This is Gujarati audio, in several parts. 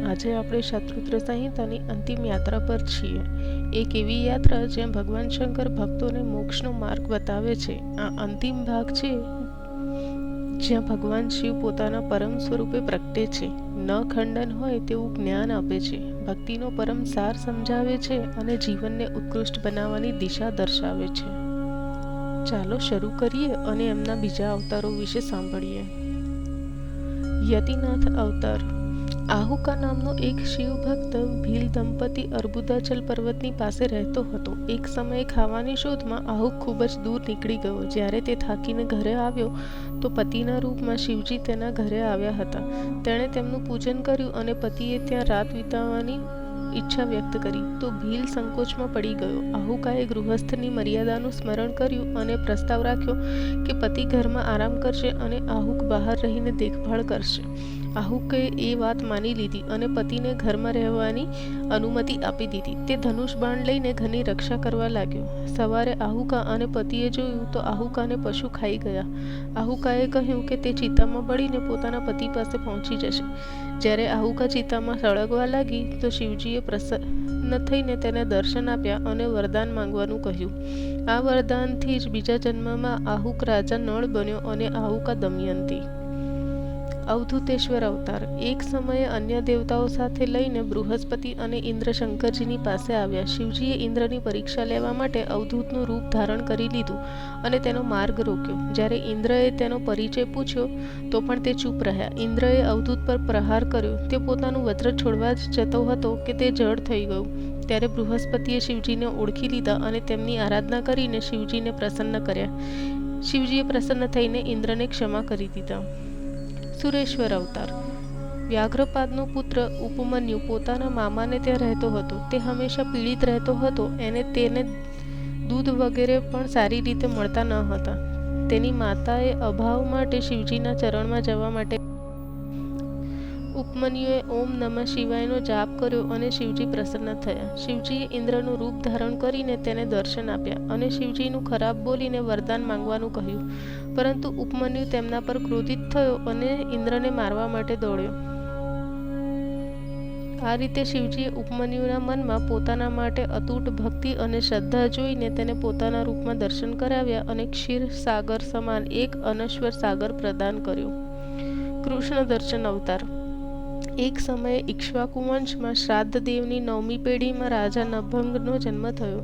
આજે આપણે શત્રુત્ર સંહિતાની અંતિમ યાત્રા પર છીએ. એક એવી યાત્રા જ્યાં ભગવાન શંકર ભક્તોને મોક્ષનો માર્ગ બતાવે છે. આ અંતિમ ભાગ છે જ્યાં ભગવાન શિવ પોતાના પરમ સ્વરૂપે પ્રગટે છે. ન ખંડન હોય તેવું જ્ઞાન આપે છે. ભક્તિનો પરમ સાર સમજાવે છે અને જીવનને ઉત્કૃષ્ટ બનાવવાની દિશા દર્શાવે છે. ચાલો શરૂ કરીએ અને એમના બીજા અવતારો વિશે સાંભળીએ. યતિનાથ અવતાર. આહુકા નામનો એક શિવ ભક્ત ભીલ દંપતી અર્બુદાચલ પર્વતની પાસે રહેતો હતો. એક સમયે ખાવાની શોધમાં આહુક ખૂબ જ દૂર નીકળી ગયો. જ્યારે તે થાકીને ઘરે આવ્યો, તો પતિના રૂપમાં શિવજી તેના ઘરે આવ્યા હતા. તેણે તેમનું પૂજન કર્યું અને પતિએ ત્યાં રાત વિતાવવાની ઈચ્છા વ્યક્ત કરી. તો ભીલ સંકોચમાં પડી ગયો. આહુકાએ ગૃહસ્થની મર્યાદાનું સ્મરણ કર્યું અને પ્રસ્તાવ રાખ્યો કે પતિ ઘરમાં આરામ કરશે અને આહુક બહાર રહીને દેખભાળ કરશે. આહુકે એ વાત માની લીધી અને પતિને ઘરમાં રહેવાની અનુમતિ આપી દીધી. તે ધનુષ બાણ લઈને ઘરની રક્ષા કરવા લાગ્યો. સવારે આહુકા અને પતિએ જોયું તો આહુકાને પશુ ખાઈ ગયા. આહુકાએ કહ્યું કે તે ચિત્તામાં બળીને પોતાના પતિ પાસે પહોંચી જશે. જ્યારે આહુકા ચિત્તામાં સળગવા લાગી તો શિવજીએ પ્રસન્ન થઈને તેને દર્શન આપ્યા અને વરદાન માંગવાનું કહ્યું. આ વરદાનથી જ બીજા જન્મમાં આહુક રાજા નળ બન્યો અને આહુકા દમયંતી. અવધૂતેશ્વર અવતાર. એક સમયે અન્ય દેવતાઓ સાથે લઈને બૃહસ્પતિ અને ઇન્દ્ર શંકરજીની પાસે આવ્યા. શિવજીએ ઇન્દ્રની પરીક્ષા લેવા માટે અવધૂતનું રૂપ ધારણ કરી લીધું અને તેનો માર્ગ રોક્યો. જ્યારે ઇન્દ્રએ તેનો પરિચય પૂછ્યો, તો પણ તે ચૂપ રહ્યા. ઇન્દ્રએ અવધૂત પર પ્રહાર કર્યો. તે પોતાનું વજ્ર છોડવા જ જતો હતો કે તે જડ થઈ ગયું. ત્યારે બૃહસ્પતિએ શિવજીને ઓળખી લીધા અને તેમની આરાધના કરીને શિવજીને પ્રસન્ન કર્યા. શિવજીએ પ્રસન્ન થઈને ઇન્દ્રને ક્ષમા કરી દીધા. સુરેશ્વર અવતાર. વ્યાઘ્રપાદનો પુત્ર ઉપમન્યુ પોતાના મામાને ત્યાં રહેતો હતો. તે હંમેશા પીડિત રહેતો હતો. એને તેને દૂધ વગેરે પણ સારી રીતે મળતા ન હતા. તેની માતાએ અભાવ માટે શિવજીના ચરણમાં જવા માટે ઉપમન્યુએ ઓમ નમઃ શિવાયનો જાપ કર્યો અને શિવજી પ્રસન્ન થયા. શિવજીએ ઇન્દ્રનું રૂપ ધારણ કરીને તેને દર્શન આપ્યા અને શિવજીનું ખરાબ બોલીને વરદાન માંગવાનું કહ્યું. પરંતુ ઉપમન્યુ તેમના પર ક્રોધિત થયો અને ઇન્દ્રને મારવા માટે દોડ્યો. આ રીતે શિવજીએ ઉપમન્યુના મનમાં પોતાના માટે અતૂટ ભક્તિ અને શ્રદ્ધા જોઈને તેને પોતાના રૂપમાં દર્શન કરાવ્યા અને ક્ષીર સાગર સમાન એક અનશ્વર સાગર પ્રદાન કર્યો. કૃષ્ણ દર્શન અવતાર. એક સમયે ઇક્ષ્વાકુ વંશમાં શ્રાદ્ધ દેવની નવમી પેઢીમાં રાજા નભંગનો જન્મ થયો.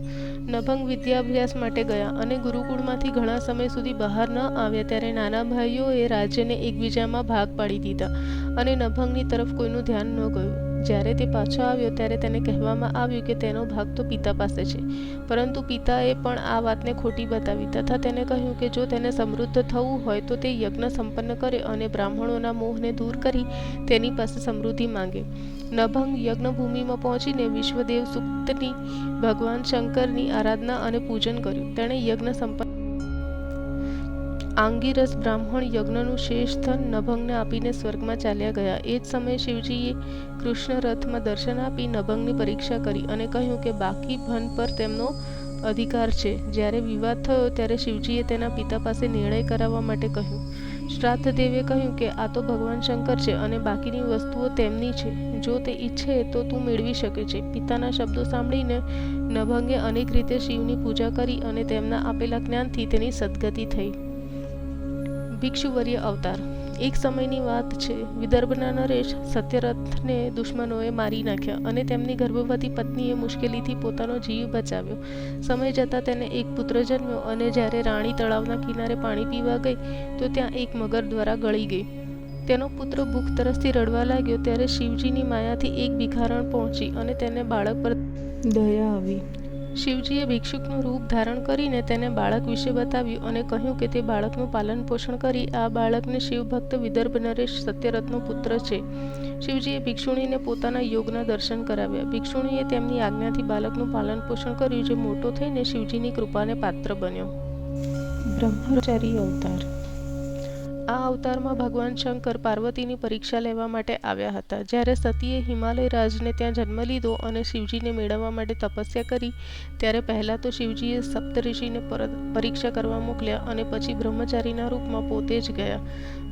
નભંગ વિદ્યાભ્યાસ માટે ગયા અને ગુરુકુળમાંથી ઘણા સમય સુધી બહાર ન આવ્યા ત્યારે નાના ભાઈઓએ રાજ્યને એકબીજામાં ભાગ પાડી દીધા અને નભંગની તરફ કોઈનું ધ્યાન ન ગયું. જ્યારે તે પાછો આવ્યો ત્યારે તેને કહેવામાં આવ્યું કે તેનો ભાગ તો પિતા પાસે છે. પરંતુ પિતાએ પણ આ વાતને ખોટી બતાવી. તથા તેને કહ્યું કે જો તેને સમૃદ્ધ થવું હોય તો તે યજ્ઞ સંપન્ન કરે અને બ્રાહ્મણોના મોહને દૂર કરી તેની પાસે સમૃદ્ધિ માંગે. નભંગ યજ્ઞભૂમિમાં પહોંચીને વિશ્વદેવ સુક્તની ભગવાન શંકરની આરાધના અને પૂજન કર્યું. તેણે યજ્ઞ સંપન્ન આંગીરસ બ્રાહ્મણ યજ્ઞનું શેષ ધન નભંગને આપીને સ્વર્ગમાં ચાલ્યા ગયા. એ જ સમયે શિવજીએ કૃષ્ણ રથમાં દર્શન આપી નભંગની પરીક્ષા કરી અને કહ્યું કે બાકી ભન પર તેમનો અધિકાર છે. જ્યારે વિવાદ થયો ત્યારે શિવજીએ તેના પિતા પાસે નિર્ણય કરાવવા માટે કહ્યું. શ્રાદ્ધ દેવે કહ્યું કે આ તો ભગવાન શંકર છે અને બાકીની વસ્તુઓ તેમની છે. જો તે ઈચ્છે તો તું મેળવી શકે છે. પિતાના શબ્દો સાંભળીને નભંગે અનેક રીતે શિવની પૂજા કરી અને તેમના આપેલા જ્ઞાનથી તેની સદગતિ થઈ. ભિક્ષુવર્ય અવતાર. એક સમયની વાત છે, વિદર્ભના નરેશ સત્યરથને દુશ્મનોએ મારી નાખ્યા અને તેમની ગર્ભવતી પત્નીએ મુશ્કેલીથી પોતાનો જીવ બચાવ્યો. સમય જતાં તેને એક પુત્ર જન્મ્યો અને જ્યારે રાણી તળાવના કિનારે પાણી પીવા ગઈ, તો ત્યાં એક મગર દ્વારા ગળી ગઈ. તેનો પુત્ર ભૂખ તરસથી રડવા લાગ્યો ત્યારે શિવજીની માયાથી એક ભિખારણ પહોંચી અને તેને બાળક પર દયા આવી. શિવજીએ ભિક્ષુકનું રૂપ ધારણ કરીને તેને બાળક વિશે બતાવ્યું અને કહ્યું કે તે બાળકનું પાલન પોષણ કરી આ બાળકને શિવભક્ત વિદર્ભ નરેશ સત્યરથનો પુત્ર છે. શિવજીએ ભિક્ષુણીને પોતાના યોગના દર્શન કરાવ્યા. ભિક્ષુણીએ તેમની આજ્ઞાથી બાળકનું પાલન પોષણ કર્યું, જે મોટો થઈને શિવજીની કૃપાને પાત્ર બન્યો. બ્રહ્મચારી અવતાર. આ અવતારમાં ભગવાન શંકર પાર્વતીની પરીક્ષા લેવા માટે આવ્યા હતા. જ્યારે સતીએ હિમાલય રાજને ત્યાં જન્મ લીધો અને શિવજીને મેળવવા માટે તપસ્યા કરી, ત્યારે પહેલાં તો શિવજીએ સપ્તઋષિને પરીક્ષા કરવા મોકલ્યા અને પછી બ્રહ્મચારીના રૂપમાં પોતે જ ગયા.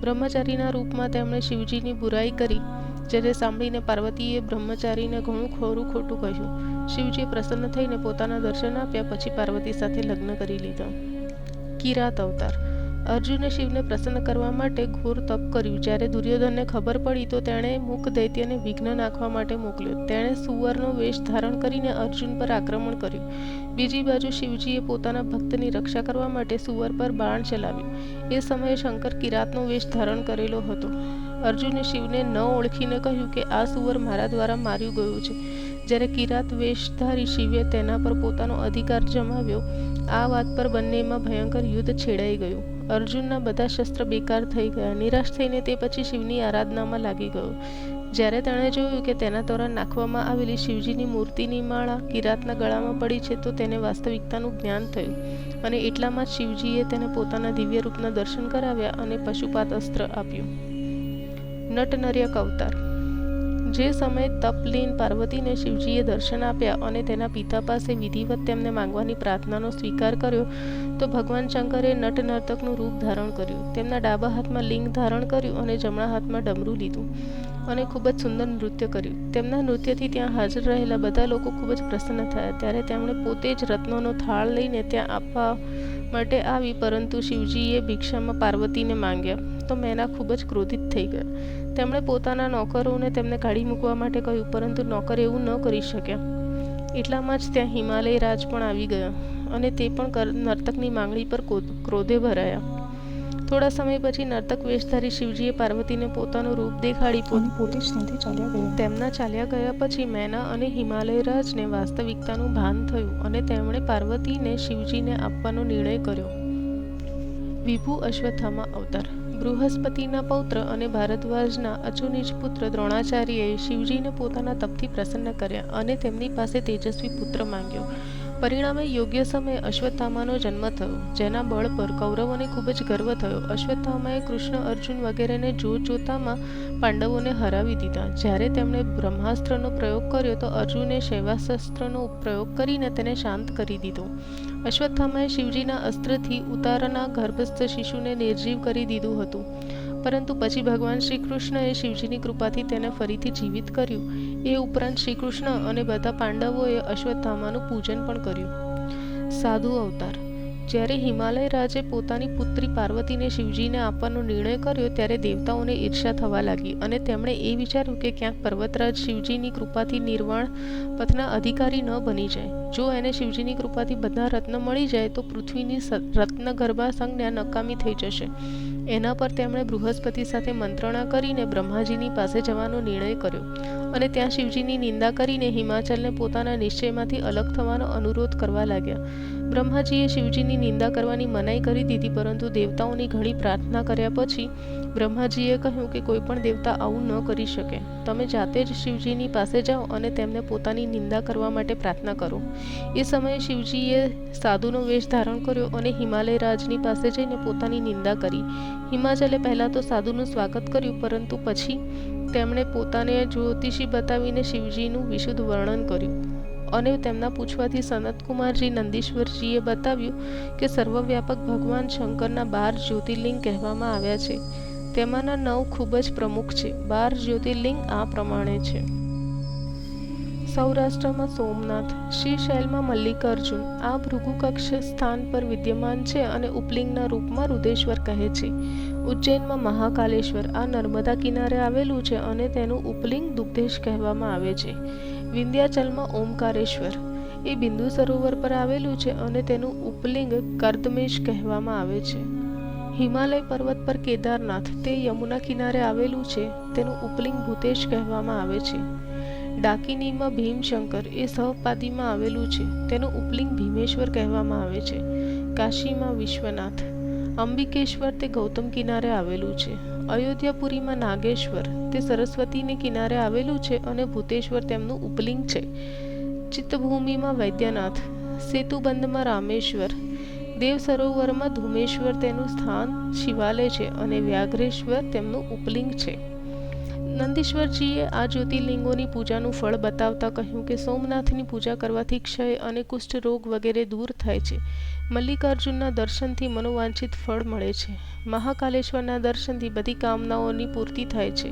બ્રહ્મચારીના રૂપમાં તેમણે શિવજીની બુરાઈ કરી જેને સાંભળીને પાર્વતીએ બ્રહ્મચારીને ઘણું ખોરું ખોટું કહ્યું. શિવજીએ પ્રસન્ન થઈને પોતાના દર્શન આપ્યા, પછી પાર્વતી સાથે લગ્ન કરી લીધા. કિરાત અવતાર. અર્જુને શિવને પ્રસન્ન કરવા માટે ઘોર તપ કર્યું. જ્યારે દુર્યોધનને ખબર પડી, તો તેણે મુખ દૈત્યને વિઘ્ન નાખવા માટે મોકલ્યો. તેણે સુવરનો વેશ ધારણ કરીને અર્જુન પર આક્રમણ કર્યું. બીજી બાજુ શિવજીએ પોતાના ભક્તની રક્ષા કરવા માટે સુવર પર બાણ ચલાવ્યું. એ સમયે શંકર કિરાતનો વેશ ધારણ કરેલો હતો. અર્જુને શિવને ન ઓળખીને કહ્યું કે આ સુવર મારા દ્વારા માર્યું ગયું છે. જ્યારે કિરાત વેશધારી શિવે તેના પર પોતાનો અધિકાર જમાવ્યો, આ વાત પર બંનેમાં ભયંકર યુદ્ધ છેડાઈ ગયું. અર્જુનના બધા શસ્ત્ર બેકાર થઈ ગયા. નિરાશ થઈને તે પછી શિવની આરાધનામાં લાગી ગયો. જ્યારે તેણે જોયું કે તેના દ્વારા નાખવામાં આવેલી શિવજીની મૂર્તિની માળા કિરાતના ગળામાં પડી છે, તો તેને વાસ્તવિકતાનું જ્ઞાન થયું અને એટલામાં જ શિવજીએ તેને પોતાના દિવ્ય રૂપના દર્શન કરાવ્યા અને પશુપાત અસ્ત્ર આપ્યું. નટનર્યક અવતાર જે સમયે તપલીન પાર્વતીને શિવજીએ દર્શન આપ્યા અને તેના પિતા પાસે વિધિવત તેમને માંગવાની પ્રાર્થનાનો સ્વીકાર કર્યો, તો ભગવાન શંકરે નટ નર્તકનું રૂપ ધારણ કર્યું. તેમના ડાબા હાથમાં લિંગ ધારણ કર્યું અને જમણા હાથમાં ડમરું લીધું અને ખૂબ જ સુંદર નૃત્ય કર્યું. તેમના નૃત્યથી ત્યાં હાજર રહેલા બધા લોકો ખૂબ જ પ્રસન્ન થયા. ત્યારે તેમણે પોતે જ રત્નોનો થાળ લઈને ત્યાં આપવા માટે આવી, પરંતુ શિવજીએ ભિક્ષામાં પાર્વતીને માંગ્યા. તો મેના ખૂબ જ ક્રોધિત થઈ ગયા. તેમણે પોતાના નોકરોને તેમને કાઢી મૂકવા માટે કહ્યું, પરંતુ નોકર એવું ન કરી શક્યા એટલામાં જ ત્યાં હિમાલય રાજ પણ આવી ગયા અને તે પણ નર્તકની માંગણી પર ક્રોધે ભરાયા. થોડા સમય પછી નર્તક વેશધારી શિવજીએ પાર્વતીને પોતાનું રૂપ દેખાડી પોતે જ ત્યાંથી ચાલ્યા ગયા. તેમના ચાલ્યા ગયા પછી મેના અને હિમાલયરાજને વાસ્તવિકતાનું ભાન થયું અને તેમણે પાર્વતીને શિવજીને આપવાનો નિર્ણય કર્યો. વિભુ અશ્વત્થામા અવતાર. બૃહસ્પતિના પૌત્ર અને ભારદ્વાજના અચુનિજ પુત્ર દ્રોણાચાર્યએ શિવજીને પોતાના તપથી પ્રસન્ન કર્યા અને તેમની પાસે તેજસ્વી પુત્ર માંગ્યો. પરિણામે યોગ્ય સમયે અશ્વત્થામાનો જન્મ થયો, જેના બળ પર કૌરવોને ખૂબ જ ગર્વ થયો. અશ્વત્થામાએ કૃષ્ણ અર્જુન વગેરેને જોત જોતામાં પાંડવોને હરાવી દીધા. જ્યારે તેમણે બ્રહ્માસ્ત્રનો પ્રયોગ કર્યો, તો અર્જુને શૈવાશસ્ત્રનો પ્રયોગ કરીને તેને શાંત કરી દીધો. અશ્વત્થામાએ શિવજીના અસ્ત્રથી ઉતારાના ગર્ભસ્થ શિશુને નિર્જીવ કરી દીધું હતું. પરંતુ પછી ભગવાન શ્રી કૃષ્ણએ શિવજીની કૃપાથી તેને ફરીથી જીવિત કર્યું. એ ઉપરાંત શ્રી કૃષ્ણ અને બધા પાંડવોએ અશ્વત્થામાનું પૂજન પણ કર્યું. સાધુ અવતાર. જ્યારે હિમાલય રાજે પોતાની પુત્રી પાર્વતીને શિવજીને આપવાનો નિર્ણય કર્યો, ત્યારે દેવતાઓને ઈર્ષા થવા લાગી અને તેમણે એ વિચાર્યું કે ક્યાંક પર્વતરાજ શિવજીની કૃપાથી નિર્વાણ પથના અધિકારી ન બની જાય. જો એને શિવજીની કૃપાથી બધા રત્ન મળી જાય, તો પૃથ્વીની રત્ન ગર્ભા સંજ્ઞા નકામી થઈ જશે. એના પર તેમણે બૃહસ્પતિ સાથે મંત્રણા કરીને બ્રહ્માજીની પાસે જવાનો નિર્ણય કર્યો અને ત્યાં શિવજીની નિંદા કરીને હિમાચલને પોતાના નિશ્ચયમાંથી અલગ થવાનો અનુરોધ કરવા લાગ્યા. બ્રહ્માજીએ શિવજીની નિંદા કરવાની મનાઈ કરી દીધી, પરંતુ દેવતાઓની ઘણી પ્રાર્થના કર્યા પછી બ્રહ્માજીએ કહ્યું કે કોઈ પણ દેવતા આવું ન કરી શકે. તમે જાતે જ શિવજીની પાસે જાઓ અને તેમને પોતાની નિંદા કરવા માટે પ્રાર્થના કરો. એ સમયે શિવજીએ સાધુનો વેશ ધારણ કર્યો અને હિમાલય રાજની પાસે જઈને પોતાની નિંદા કરી. હિમાચલે પહેલાં તો સાધુનું સ્વાગત કર્યું, પરંતુ પછી તેમણે પોતાને જ્યોતિષી બતાવીને શિવજીનું વિશુદ્ધ વર્ણન કર્યું. અને તેમના પૂછવાથી સનતકુમારજી નંદીશ્વરજીએ બતાવ્યું કે સર્વવ્યાપક ભગવાન શંકરના બાર જ્યોતિર્લિંગ કહેવામાં આવ્યા છે. તેમાંના નવ ખૂબ જ પ્રમુખ છે. બાર જ્યોતિર્લિંગ આ પ્રમાણે છે. સૌરાષ્ટ્રમાં સોમનાથ, શ્રીશૈલમાં મલ્લિકાર્જુન. આ ભૃગુકક્ષ સ્થાન પર વિદ્યમાન છે અને ઉપલિંગના રૂપમાં રુદેશ્વર કહે છે. ઉજ્જૈનમાં મહાકાલેશ્વર. આ નર્મદા કિનારે આવેલું છે અને તેનું ઉપલિંગ દુગ્ધેશ કહેવામાં આવે છે. વિંધ્યાચલમાં ઓમકારેશ્વર. એ બિંદુ સરોવર પર આવેલું છે અને તેનું ઉપલિંગ કર્દમેશ કહેવામાં આવે છે. હિમાલય પર્વત પર કેદારનાથ તે યમુના કિનારે આવેલું છે, તેનું ઉપલિંગ ભૂતેશ કહેવામાં આવે છે. ડાકિનીમાં ભીમશંકર એ સહપાદીમાં આવેલું છે, તેનું ઉપલિંગ ભીમેશ્વર કહેવામાં આવે છે. કાશીમાં વિશ્વનાથ. અંબિકેશ્વર તે ગૌતમ કિનારે આવેલું છે. અયોધ્યાપુરીમાં નાગેશ્વર, તે સરસ્વતીને કિનારે આવેલું છે અને ભૂતેશ્વર તેમનું ઉપલિંગ છે. ચિત્તભૂમિમાં વૈદ્યનાથ, સેતુબંધમાં રામેશ્વર, દેવ સરોવરમાં ધુમેશ્વર તેનું સ્થાન, શિવાલય છે અને વ્યાઘ્રેશ્વર તેમનું ઉપલિંગ છે. નંદીશ્વરજીએ આ જ્યોતિર્લિંગોની પૂજાનું ફળ બતાવતા કહ્યું કે સોમનાથની પૂજા કરવાથી ક્ષય અને કુષ્ઠ રોગ વગેરે દૂર થાય છે. મલ્લિકાર્જુનના દર્શનથી મનોવાંછિત ફળ મળે છે. મહાકાલેશ્વરના દર્શનથી બધી કામનાઓની પૂર્તિ થાય છે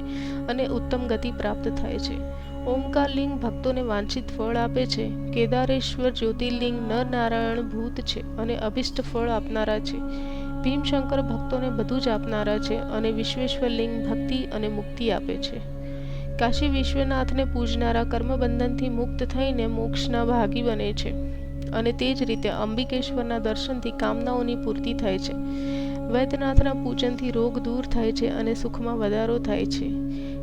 અને ઉત્તમ ગતિ પ્રાપ્ત થાય છે. ઓમકારલિંગ ભક્તોને વાંછિત ફળ આપે છે. કેદારેશ્વર જ્યોતિર્લિંગ નર નારાયણ ભૂત છે અને અભિષ્ટ ફળ આપનારા છે. ભીમશંકર ભક્તોને બધું જ આપનારા છે અને વિશ્વેશ્વર લિંગ ભક્તિ અને મુક્તિ આપે છે. કાશી વિશ્વનાથને પૂજનારા કર્મબંધનથી મુક્ત થઈને મોક્ષના ભાગી બને છે અને તે જ રીતે અંબિકેશ્વરના દર્શનથી કામનાઓની પૂર્તિ થાય છે. વૈદ્યનાથના પૂજનથી રોગ દૂર થાય છે અને સુખમાં વધારો થાય છે.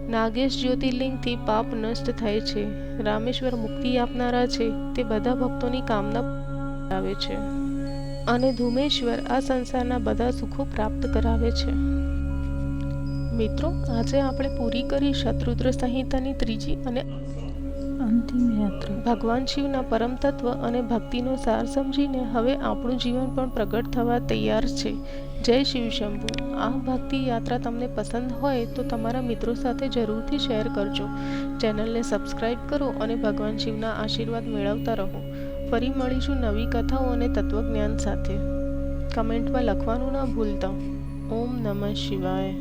નાગેશ જ્યોતિર્લિંગથી પાપ નષ્ટ થાય છે. રામેશ્વર મુક્તિ આપનારા છે તે બધા ભક્તોની કામના આવે છે. અને ધુમેશ્વર આ સંસારના બધા સુખો પ્રાપ્ત કરાવે છે. મિત્રો, આજે આપણે પૂરી કરી શત્રુદ્ર સંહિતાની ત્રીજી અને અંતિમ યાત્રા. ભગવાન શિવના પરમ તત્વ અને ભક્તિનો સાર સમજીને હવે આપણું જીવન પણ પ્રગટ થવા તૈયાર છે. જય શિવ શંભુ. આ ભક્તિ યાત્રા તમને પસંદ હોય તો તમારા મિત્રો સાથે જરૂરથી શેર કરજો. ચેનલને સબસ્ક્રાઈબ કરો અને ભગવાન શિવના આશીર્વાદ મેળવતા રહો. ફરી મળીશું નવી કથાઓ અને તત્વજ્ઞાન સાથે. કમેન્ટમાં લખવાનું ના ભૂલતા. ઓમ નમઃ શિવાય.